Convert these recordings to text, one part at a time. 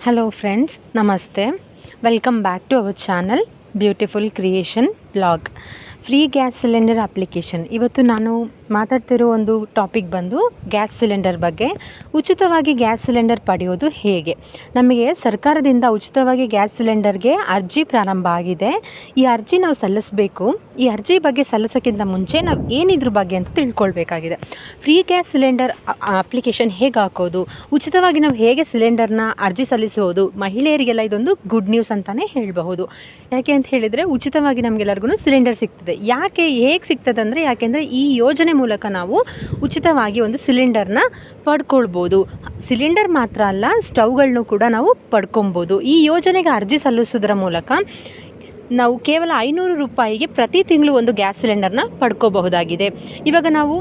Hello friends ನಮಸ್ತೆ welcome back to our channel beautiful creation blog free gas cylinder application ಇವತ್ತು ನಾನು ಮಾತಾಡ್ತಿರೋ ಒಂದು topic ಬಂದು ಗ್ಯಾಸ್ ಸಿಲಿಂಡರ್ ಬಗ್ಗೆ. ಉಚಿತವಾಗಿ ಗ್ಯಾಸ್ ಸಿಲಿಂಡರ್ ಪಡೆಯೋದು ಹೇಗೆ? ನಮಗೆ ಸರ್ಕಾರದಿಂದ ಉಚಿತವಾಗಿ ಗ್ಯಾಸ್ ಸಿಲಿಂಡರ್ಗೆ ಅರ್ಜಿ ಪ್ರಾರಂಭ ಆಗಿದೆ. ಈ ಅರ್ಜಿ ನಾವು ಸಲ್ಲಿಸಬೇಕು. ಈ ಅರ್ಜಿ ಬಗ್ಗೆ ಸಲ್ಲಿಸೋಕ್ಕಿಂತ ಮುಂಚೆ ನಾವು ಏನಿದ್ರ ಬಗ್ಗೆ ಅಂತ ತಿಳ್ಕೊಳ್ಬೇಕಾಗಿದೆ. ಫ್ರೀ ಗ್ಯಾಸ್ ಸಿಲಿಂಡರ್ ಅಪ್ಲಿಕೇಶನ್ ಹೇಗೆ ಹಾಕೋದು? ಉಚಿತವಾಗಿ ನಾವು ಹೇಗೆ ಸಿಲಿಂಡರ್ನ ಅರ್ಜಿ ಸಲ್ಲಿಸೋದು? ಮಹಿಳೆಯರಿಗೆಲ್ಲ ಇದೊಂದು ಗುಡ್ ನ್ಯೂಸ್ ಅಂತಲೇ ಹೇಳಬಹುದು. ಯಾಕೆ ಅಂತ ಹೇಳಿದರೆ ಉಚಿತವಾಗಿ ನಮಗೆಲ್ಲರಿಗೂ ಸಿಲಿಂಡರ್ ಸಿಗ್ತದೆ. ಯಾಕೆ ಹೇಗೆ ಸಿಗ್ತದೆ ಅಂದರೆ ಯಾಕೆಂದರೆ ಈ ಯೋಜನೆ ಮೂಲಕ ನಾವು ಉಚಿತವಾಗಿ ಒಂದು ಸಿಲಿಂಡರ್ನ ಪಡ್ಕೊಳ್ಬೋದು. ಸಿಲಿಂಡರ್ ಮಾತ್ರ ಅಲ್ಲ ಸ್ಟವ್ಗಳನ್ನೂ ಕೂಡ ನಾವು ಪಡ್ಕೊಬೋದು ಈ ಯೋಜನೆಗೆ ಅರ್ಜಿ ಸಲ್ಲಿಸೋದ್ರ ಮೂಲಕ ನಾವು ಕೇವಲ ಐನೂರು ರೂಪಾಯಿಗೆ ಪ್ರತಿ ತಿಂಗಳು ಒಂದು ಗ್ಯಾಸ್ ಸಿಲಿಂಡರ್ನ ಪಡ್ಕೋಬಹುದಾಗಿದೆ. ಇವಾಗ ನಾವು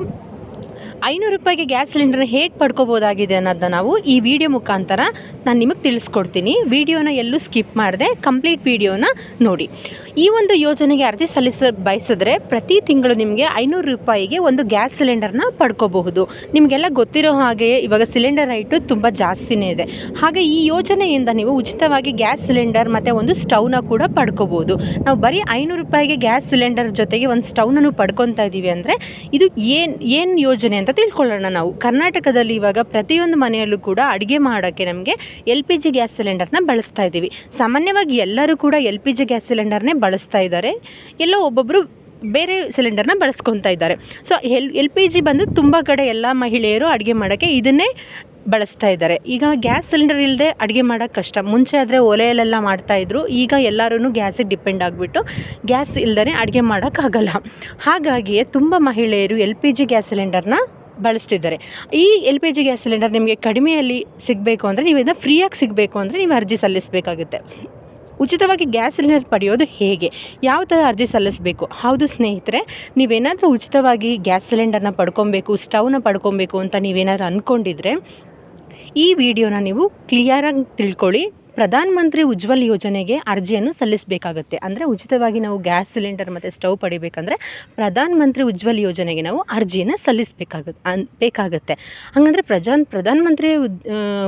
ಐನೂರು ರೂಪಾಯಿಗೆ ಗ್ಯಾಸ್ ಸಿಲಿಂಡರ್ನ ಹೇಗೆ ಪಡ್ಕೋಬೋದಾಗಿದೆ ಅನ್ನೋದನ್ನ ನಾವು ಈ ವಿಡಿಯೋ ಮುಖಾಂತರ ನಾನು ನಿಮಗೆ ತಿಳಿಸ್ಕೊಡ್ತೀನಿ. ವಿಡಿಯೋನ ಎಲ್ಲೂ ಸ್ಕಿಪ್ ಮಾಡಿದೆ ಕಂಪ್ಲೀಟ್ ವಿಡಿಯೋನ ನೋಡಿ. ಈ ಒಂದು ಯೋಜನೆಗೆ ಅರ್ಜಿ ಸಲ್ಲಿಸ ಬಯಸಿದ್ರೆ ಪ್ರತಿ ತಿಂಗಳು ನಿಮಗೆ ಐನೂರು ರೂಪಾಯಿಗೆ ಒಂದು ಗ್ಯಾಸ್ ಸಿಲಿಂಡರ್ನ ಪಡ್ಕೋಬಹುದು. ನಿಮಗೆಲ್ಲ ಗೊತ್ತಿರೋ ಹಾಗೆ ಇವಾಗ ಸಿಲಿಂಡರ್ ರೈಟು ತುಂಬ ಜಾಸ್ತಿನೇ ಇದೆ. ಹಾಗೆ ಈ ಯೋಜನೆಯಿಂದ ನೀವು ಉಚಿತವಾಗಿ ಗ್ಯಾಸ್ ಸಿಲಿಂಡರ್ ಮತ್ತು ಒಂದು ಸ್ಟೌನ ಕೂಡ ಪಡ್ಕೋಬೋದು ನಾವು ಬರೀ ಐನೂರು ರೂಪಾಯಿಗೆ ಗ್ಯಾಸ್ ಸಿಲಿಂಡರ್ ಜೊತೆಗೆ ಒಂದು ಸ್ಟವ್ನೂ ಪಡ್ಕೊತಾ ಇದ್ದೀವಿ ಅಂದರೆ ಇದು ಏನು ಏನು ಯೋಜನೆ ಅಂತ ತಿಳ್ಕೊಳ್ಳೋಣ ನಾವು. ಕರ್ನಾಟಕದಲ್ಲಿ ಇವಾಗ ಪ್ರತಿಯೊಂದು ಮನೆಯಲ್ಲೂ ಕೂಡ ಅಡುಗೆ ಮಾಡೋಕ್ಕೆ ನಮಗೆ ಎಲ್ ಪಿ ಜಿ ಗ್ಯಾಸ್ ಸಿಲಿಂಡರ್ನ ಬಳಸ್ತಾ ಇದ್ದೀವಿ. ಸಾಮಾನ್ಯವಾಗಿ ಎಲ್ಲರೂ ಕೂಡ ಎಲ್ ಪಿ ಜಿ ಗ್ಯಾಸ್ ಸಿಲಿಂಡರ್ನೇ ಬಳಸ್ತಾ ಇದ್ದಾರೆ. ಎಲ್ಲೋ ಒಬ್ಬೊಬ್ಬರು ಬೇರೆ ಸಿಲಿಂಡರ್ನ ಬಳಸ್ಕೊತಾ ಇದ್ದಾರೆ. So, L L P G ಬಂದು ತುಂಬ ಕಡೆ ಎಲ್ಲ ಮಹಿಳೆಯರು ಅಡುಗೆ ಮಾಡೋಕ್ಕೆ ಇದನ್ನೇ ಬಳಸ್ತಾ ಇದ್ದಾರೆ. ಈಗ ಗ್ಯಾಸ್ ಸಿಲಿಂಡರ್ ಇಲ್ಲದೆ ಅಡುಗೆ ಮಾಡೋಕೆ ಕಷ್ಟ. ಮುಂಚೆ ಆದರೆ ಒಲೆಯಲ್ಲೆಲ್ಲ ಮಾಡ್ತಾಯಿದ್ರು ಈಗ ಎಲ್ಲರೂ ಗ್ಯಾಸಿಗೆ ಡಿಪೆಂಡ್ ಆಗಿಬಿಟ್ಟು ಗ್ಯಾಸ್ ಇಲ್ಲದೇ ಅಡುಗೆ ಮಾಡೋಕ್ಕಾಗಲ್ಲ ಹಾಗಾಗಿಯೇ ತುಂಬ ಮಹಿಳೆಯರು ಎಲ್ ಪಿ ಜಿ ಗ್ಯಾಸ್ ಸಿಲಿಂಡರ್ನ ಬಳಸ್ತಿದ್ದಾರೆ. ಈ L P G gas cylinder ನಿಮಗೆ ಕಡಿಮೆಯಲ್ಲಿ ಸಿಗಬೇಕು ಅಂದರೆ ನೀವು ಇದನ್ನು ಫ್ರೀಯಾಗಿ ಸಿಗಬೇಕು ಅಂದರೆ ನೀವು ಅರ್ಜಿ ಸಲ್ಲಿಸಬೇಕಾಗುತ್ತೆ. ಉಚಿತವಾಗಿ ಗ್ಯಾಸ್ ಸಿಲಿಂಡರ್ ಪಡೆಯೋದು ಹೇಗೆ? ಯಾವ ಥರ ಅರ್ಜಿ ಸಲ್ಲಿಸಬೇಕು? ಹೌದು ಸ್ನೇಹಿತರೆ, ನೀವೇನಾದರೂ ಉಚಿತವಾಗಿ ಗ್ಯಾಸ್ ಸಿಲಿಂಡರ್ನ ಪಡ್ಕೊಬೇಕು ಸ್ಟವ್ನ ಪಡ್ಕೊಬೇಕು ಅಂತ ನೀವೇನಾದರೂ ಅಂದ್ಕೊಂಡಿದ್ರೆ ಈ ವಿಡಿಯೋನ ನೀವು ಕ್ಲಿಯರಾಗಿ ತಿಳ್ಕೊಳ್ಳಿ. ಪ್ರಧಾನ ಮಂತ್ರಿ ಉಜ್ವಲ್ ಯೋಜನೆಗೆ ಅರ್ಜಿಯನ್ನು ಸಲ್ಲಿಸಬೇಕಾಗುತ್ತೆ. ಅಂದರೆ ಉಚಿತವಾಗಿ ನಾವು ಗ್ಯಾಸ್ ಸಿಲಿಂಡರ್ ಮತ್ತು ಸ್ಟವ್ ಪಡಿಬೇಕಂದ್ರೆ ಪ್ರಧಾನ ಮಂತ್ರಿ ಉಜ್ವಲ್ ಯೋಜನೆಗೆ ನಾವು ಅರ್ಜಿಯನ್ನು ಸಲ್ಲಿಸಬೇಕಾಗುತ್ತೆ ಬೇಕಾಗುತ್ತೆ. ಹಾಗಂದರೆ ಪ್ರಜಾನ್, ಪ್ರಧಾನ ಮಂತ್ರಿ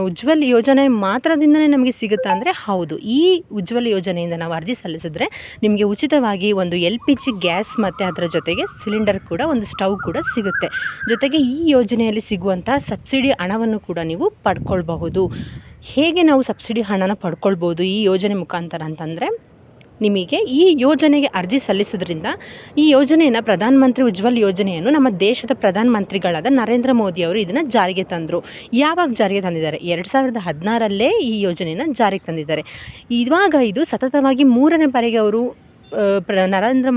ಉಜ್ವಲ್ ಯೋಜನೆ ಮಾತ್ರದಿಂದನೇ ನಮಗೆ ಸಿಗುತ್ತಾ ಅಂದರೆ ಹೌದು. ಈ ಉಜ್ವಲ್ ಯೋಜನೆಯಿಂದ ನಾವು ಅರ್ಜಿ ಸಲ್ಲಿಸಿದ್ರೆ ನಿಮಗೆ ಉಚಿತವಾಗಿ ಒಂದು ಎಲ್ ಪಿ ಜಿ ಗ್ಯಾಸ್ ಮತ್ತು ಅದರ ಜೊತೆಗೆ ಸಿಲಿಂಡರ್ ಕೂಡ, ಒಂದು ಸ್ಟವ್ ಕೂಡ ಸಿಗುತ್ತೆ. ಜೊತೆಗೆ ಈ ಯೋಜನೆಯಲ್ಲಿ ಸಿಗುವಂಥ ಸಬ್ಸಿಡಿ ಹಣವನ್ನು ಕೂಡ ನೀವು ಪಡ್ಕೊಳ್ಬಹುದು. ಹೇಗೆ ನಾವು ಸಬ್ಸಿಡಿ ಹಣನ ಪಡ್ಕೊಳ್ಬೋದು ಈ ಯೋಜನೆ ಮುಖಾಂತರ ಅಂತಂದರೆ, ನಿಮಗೆ ಈ ಯೋಜನೆಗೆ ಅರ್ಜಿ ಸಲ್ಲಿಸೋದ್ರಿಂದ ಈ ಯೋಜನೆಯನ್ನು ಪ್ರಧಾನಮಂತ್ರಿ ಉಜ್ವಲ್ ಯೋಜನೆಯನ್ನು ನಮ್ಮ ದೇಶದ ಪ್ರಧಾನ ಮಂತ್ರಿಗಳಾದ ನರೇಂದ್ರ ಮೋದಿ ಅವರು ಇದನ್ನು ಜಾರಿಗೆ ತಂದರು. ಯಾವಾಗ ಜಾರಿಗೆ ತಂದಿದ್ದಾರೆ? ಎರಡು ಸಾವಿರದ ಹದಿನಾರಲ್ಲೇ ಈ ಯೋಜನೆಯನ್ನು ಜಾರಿಗೆ ತಂದಿದ್ದಾರೆ. ಇವಾಗ ಇದು ಸತತವಾಗಿ ಮೂರನೇ ಬಾರಿಗೆ ಅವರು ಪ್ರ, ನರೇಂದ್ರ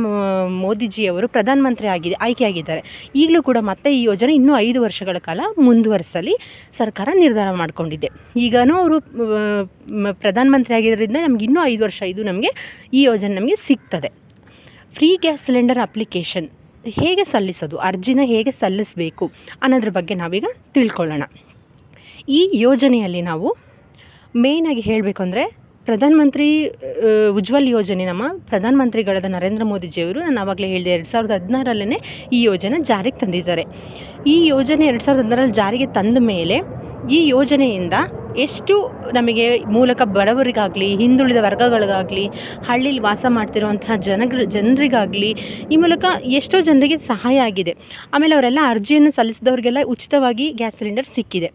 ಮೋದಿಜಿಯವರು ಪ್ರಧಾನಮಂತ್ರಿ ಆಗಿ, ಆಯ್ಕೆಯಾಗಿದ್ದಾರೆ. ಈಗಲೂ ಕೂಡ ಮತ್ತೆ ಈ ಯೋಜನೆ ಇನ್ನೂ ಐದು ವರ್ಷಗಳ ಕಾಲ ಮುಂದುವರಿಸಲಿ ಸರ್ಕಾರ ನಿರ್ಧಾರ ಮಾಡಿಕೊಂಡಿದೆ. ಈಗನೂ ಅವರು ಪ್ರಧಾನಮಂತ್ರಿ ಆಗಿದ್ದರಿಂದ ನಮ್ಗೆ ಇನ್ನೂ ಐದು ವರ್ಷ ಇದು ನಮಗೆ ಈ ಯೋಜನೆ ನಮಗೆ ಸಿಗ್ತದೆ. ಫ್ರೀ ಗ್ಯಾಸ್ ಸಿಲಿಂಡರ್ ಅಪ್ಲಿಕೇಶನ್ ಹೇಗೆ ಸಲ್ಲಿಸೋದು, ಅರ್ಜಿನ ಹೇಗೆ ಸಲ್ಲಿಸಬೇಕು ಅನ್ನೋದ್ರ ಬಗ್ಗೆ ನಾವೀಗ ತಿಳ್ಕೊಳ್ಳೋಣ. ಈ ಯೋಜನೆಯಲ್ಲಿ ನಾವು ಮೇಯ್ನಾಗಿ ಹೇಳಬೇಕು ಅಂದರೆ ಪ್ರಧಾನಮಂತ್ರಿ ಉಜ್ವಲ್ ಯೋಜನೆ ನಮ್ಮ ಪ್ರಧಾನಮಂತ್ರಿಗಳಾದ ನರೇಂದ್ರ ಮೋದಿಜಿಯವರು ನಾನು ಆವಾಗಲೇ ಹೇಳಿದೆ ಎರಡು ಸಾವಿರದ ಹದಿನಾರಲ್ಲೇ ಈ ಯೋಜನೆ ಜಾರಿಗೆ ತಂದಿದ್ದಾರೆ. ಈ ಯೋಜನೆ ಎರಡು ಸಾವಿರದ ಹದಿನಾರಲ್ಲಿ ಜಾರಿಗೆ ತಂದ ಮೇಲೆ ಈ ಯೋಜನೆಯಿಂದ ಎಷ್ಟು ನಮಗೆ ಮೂಲಕ ಬಡವರಿಗಾಗಲಿ, ಹಿಂದುಳಿದ ವರ್ಗಗಳಿಗಾಗಲಿ, ಹಳ್ಳಿಲಿ ವಾಸ ಮಾಡ್ತಿರುವಂತಹ ಜನಗಳ ಜನರಿಗಾಗಲಿ ಈ ಮೂಲಕ ಎಷ್ಟೋ ಜನರಿಗೆ ಸಹಾಯ ಆಗಿದೆ. ಆಮೇಲೆ ಅವರೆಲ್ಲ ಅರ್ಜಿಯನ್ನು ಸಲ್ಲಿಸಿದವ್ರಿಗೆಲ್ಲ ಉಚಿತವಾಗಿ ಗ್ಯಾಸ್ ಸಿಲಿಂಡರ್ ಸಿಕ್ಕಿದೆ.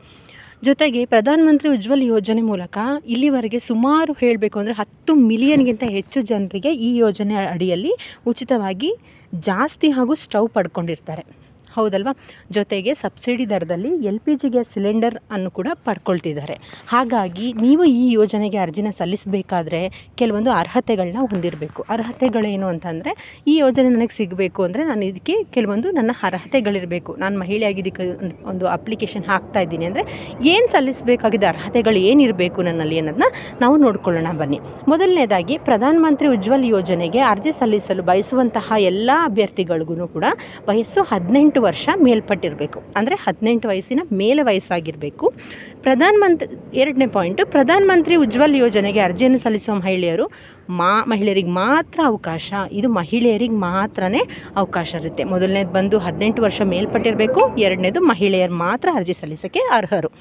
ಜೊತೆಗೆ ಪ್ರಧಾನಮಂತ್ರಿ ಉಜ್ವಲ ಯೋಜನೆ ಮೂಲಕ ಇಲ್ಲಿವರೆಗೆ ಸುಮಾರು ಹೇಳಬೇಕು ಅಂದರೆ ಹತ್ತು ಮಿಲಿಯನ್ಗಿಂತ ಹೆಚ್ಚು ಜನರಿಗೆ ಈ ಯೋಜನೆ ಅಡಿಯಲ್ಲಿ ಉಚಿತವಾಗಿ ಜಾಸ್ತಿ ಹಾಗೂ ಸ್ಟವ್ ಪಡ್ಕೊಂಡಿರ್ತಾರೆ. ಹೌದಲ್ವಾ? ಜೊತೆಗೆ ಸಬ್ಸಿಡಿ ದರದಲ್ಲಿ L P G gas cylinder ಅನ್ನು ಕೂಡ ಪಡ್ಕೊಳ್ತಿದ್ದಾರೆ. ಹಾಗಾಗಿ ನೀವು ಈ ಯೋಜನೆಗೆ ಅರ್ಜಿನ ಸಲ್ಲಿಸಬೇಕಾದ್ರೆ ಕೆಲವೊಂದು ಅರ್ಹತೆಗಳನ್ನ ಹೊಂದಿರಬೇಕು. ಅರ್ಹತೆಗಳೇನು ಅಂತಂದರೆ, ಈ ಯೋಜನೆ ನನಗೆ ಸಿಗಬೇಕು ಅಂದರೆ ನಾನು ಇದಕ್ಕೆ ಕೆಲವೊಂದು ನನ್ನ ಅರ್ಹತೆಗಳಿರಬೇಕು. ನಾನು ಮಹಿಳೆಯಾಗಿದ್ದಕ್ಕೆ ಒಂದು ಅಪ್ಲಿಕೇಶನ್ ಹಾಕ್ತಾ ಇದ್ದೀನಿ ಅಂದರೆ ಏನು ಸಲ್ಲಿಸಬೇಕಾಗಿದ್ದ ಅರ್ಹತೆಗಳು ಏನಿರಬೇಕು ನನ್ನಲ್ಲಿ ಅನ್ನೋದನ್ನ ನಾವು ನೋಡ್ಕೊಳ್ಳೋಣ ಬನ್ನಿ. ಮೊದಲನೇದಾಗಿ ಪ್ರಧಾನಮಂತ್ರಿ ಉಜ್ವಲ್ ಯೋಜನೆಗೆ ಅರ್ಜಿ ಸಲ್ಲಿಸಲು ಬಯಸುವಂತಹ ಎಲ್ಲ ಅಭ್ಯರ್ಥಿಗಳಿಗೂ ಕೂಡ ವಯಸ್ಸು ಹದಿನೆಂಟು ವರ್ಷ ಮೇಲ್ಪಟ್ಟಿರಬೇಕು. ಅಂದರೆ ಹದಿನೆಂಟು ವಯಸ್ಸಿನ ಮೇಲೆ ವಯಸ್ಸಾಗಿರಬೇಕು. ಪ್ರಧಾನ ಮಂತ್ರಿ, ಎರಡನೇ ಪಾಯಿಂಟು ಪ್ರಧಾನ ಮಂತ್ರಿ ಉಜ್ವಲ್ ಯೋಜನೆಗೆ ಅರ್ಜಿಯನ್ನು ಸಲ್ಲಿಸುವ ಮಹಿಳೆಯರು ಮಾ, ಮಹಿಳೆಯರಿಗೆ ಮಾತ್ರ ಅವಕಾಶ. ಇದು ಮಹಿಳೆಯರಿಗೆ ಮಾತ್ರನೇ ಅವಕಾಶ ಇರುತ್ತೆ. ಮೊದಲನೇದು ಬಂದು ಹದಿನೆಂಟು ವರ್ಷ ಮೇಲ್ಪಟ್ಟಿರಬೇಕು. ಎರಡನೇದು ಮಹಿಳೆಯರು ಮಾತ್ರ ಅರ್ಜಿ ಸಲ್ಲಿಸೋಕ್ಕೆ ಅರ್ಹರು.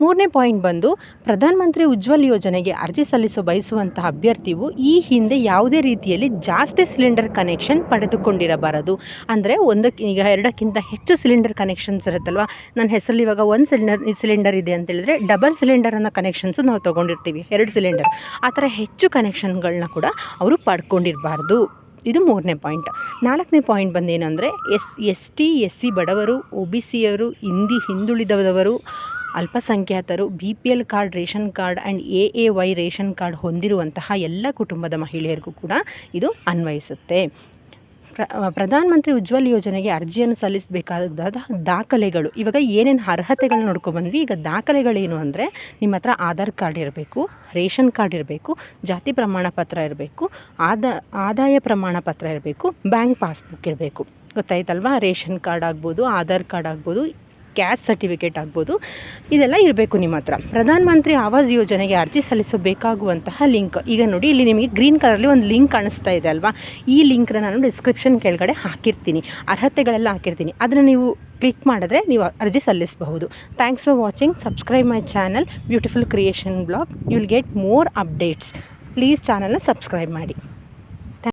ಮೂರನೇ ಪಾಯಿಂಟ್ ಬಂದು, ಪ್ರಧಾನಮಂತ್ರಿ ಉಜ್ವಲ್ ಯೋಜನೆಗೆ ಅರ್ಜಿ ಸಲ್ಲಿಸೋ ಬಯಸುವಂತಹ ಅಭ್ಯರ್ಥಿಯು ಈ ಹಿಂದೆ ಯಾವುದೇ ರೀತಿಯಲ್ಲಿ ಜಾಸ್ತಿ ಸಿಲಿಂಡರ್ ಕನೆಕ್ಷನ್ ಪಡೆದುಕೊಂಡಿರಬಾರದು. ಅಂದರೆ ಒಂದಕ್ಕೆ, ಈಗ ಎರಡಕ್ಕಿಂತ ಹೆಚ್ಚು ಸಿಲಿಂಡರ್ ಕನೆಕ್ಷನ್ಸ್ ಇರುತ್ತಲ್ವ? ನನ್ನ ಹೆಸರಲ್ಲಿ ಇವಾಗ ಒಂದು ಸಿಲಿಂಡರ್ ಸಿಲಿಂಡರ್ ಇದೆ ಅಂತ ಹೇಳಿದ್ರೆ ಡಬಲ್ ಸಿಲಿಂಡರ್ ಅನ್ನೋ ಕನೆಕ್ಷನ್ಸು ನಾವು ತೊಗೊಂಡಿರ್ತೀವಿ, ಎರಡು ಸಿಲಿಂಡರ್. ಆ ಥರ ಹೆಚ್ಚು ಕನೆಕ್ಷನ್ಗಳನ್ನ ಕೂಡ ಅವರು ಪಡ್ಕೊಂಡಿರಬಾರ್ದು. ಇದು ಮೂರನೇ ಪಾಯಿಂಟ್. ನಾಲ್ಕನೇ point ಬಂದೇನೆಂದರೆ S S T, S C ಬಡವರು, ಒ ಬಿ ಸಿಯವರು ಹಿಂದಿ ಹಿಂದುಳಿದವರು ಅಲ್ಪಸಂಖ್ಯಾತರು B P L card, ration card and A A Y ration card ಹೊಂದಿರುವಂತಹ ಎಲ್ಲ ಕುಟುಂಬದ ಮಹಿಳೆಯರಿಗೂ ಕೂಡ ಇದು ಅನ್ವಯಿಸುತ್ತೆ. ಪ್ರ ಪ್ರಧಾನಮಂತ್ರಿ ಉಜ್ವಲ್ ಯೋಜನೆಗೆ ಅರ್ಜಿಯನ್ನು ಸಲ್ಲಿಸಬೇಕಾದ ದಾಖಲೆಗಳು. ಇವಾಗ ಏನೇನು ಅರ್ಹತೆಗಳನ್ನ ನೋಡ್ಕೊಬಂದ್ವಿ ಈಗ ದಾಖಲೆಗಳೇನು ಅಂದರೆ ನಿಮ್ಮ ಹತ್ರ ಆಧಾರ್ ಕಾರ್ಡ್ ಇರಬೇಕು, ರೇಷನ್ ಕಾರ್ಡ್ ಇರಬೇಕು, ಜಾತಿ ಪ್ರಮಾಣ ಪತ್ರ ಇರಬೇಕು, ಆದ, ಆದಾಯ ಪ್ರಮಾಣ ಪತ್ರ ಇರಬೇಕು, ಬ್ಯಾಂಕ್ ಪಾಸ್ಬುಕ್ ಇರಬೇಕು. ಗೊತ್ತಾಯ್ತಲ್ವಾ? ರೇಷನ್ ಕಾರ್ಡ್ ಆಗ್ಬೋದು, ಆಧಾರ್ ಕಾರ್ಡ್ ಆಗ್ಬೋದು ಕ್ಯಾಸ್ಟ್ ಸರ್ಟಿಫಿಕೇಟ್ ಆಗ್ಬೋದು. ಇದೆಲ್ಲ ಇರಬೇಕು ನಿಮ್ಮ ಹತ್ರ. ಪ್ರಧಾನ ಮಂತ್ರಿ ಆವಾಸ್ ಯೋಜನೆಗೆ ಅರ್ಜಿ ಸಲ್ಲಿಸಬೇಕಾಗುವಂತಹ ಲಿಂಕ್. ಈಗ ನೋಡಿ, ಇಲ್ಲಿ ನಿಮಗೆ ಗ್ರೀನ್ ಕಲರಲ್ಲಿ ಒಂದು ಲಿಂಕ್ ಕಾಣಿಸ್ತಾ ಇದೆ ಅಲ್ವಾ? ಈ ಲಿಂಕ್ನ ನಾನು ಡಿಸ್ಕ್ರಿಪ್ಷನ್ ಕೆಳಗಡೆ ಹಾಕಿರ್ತೀನಿ. ಅರ್ಹತೆಗಳೆಲ್ಲ ಹಾಕಿರ್ತೀನಿ. ಅದನ್ನು ನೀವು ಕ್ಲಿಕ್ ಮಾಡಿದ್ರೆ ನೀವು ಅರ್ಜಿ ಸಲ್ಲಿಸಬಹುದು. Thanks for watching subscribe my channel beautiful creation blog you will get more updates please ಚಾನಲ್ನ ಸಬ್ಸ್ಕ್ರೈಬ್ ಮಾಡಿ.